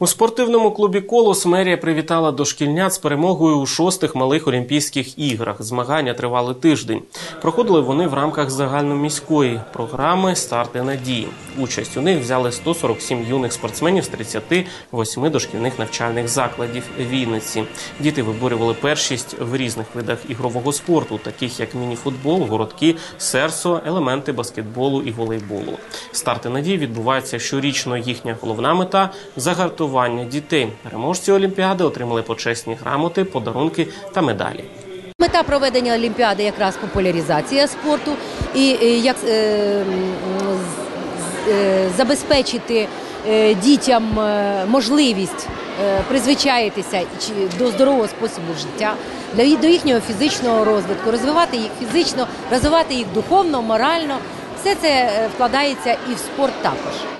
У спортивному клубі Колос мерія привітала дошкільнят з перемогою у шостих малих Олімпійських іграх. Змагання тривали тиждень. Проходили вони в рамках загальноміської програми Старти надії. Участь у них взяли 147 юних спортсменів з 38 дошкільних навчальних закладів Вінниці. Діти виборювали першість в різних видах ігрового спорту, таких як мініфутбол, городки, серсо, елементи баскетболу і волейболу. Старти надії відбуваються щорічно. Їхня головна мета загартування дітей. Переможці Олімпіади отримали почесні грамоти, подарунки та медалі. Мета проведення Олімпіади якраз популяризація спорту і е, як е, е, забезпечити дітям можливість призвичаїтися до здорового способу життя, до їхнього фізичного розвитку, розвивати їх фізично, розвивати їх духовно, морально. Все це вкладається і в спорт також.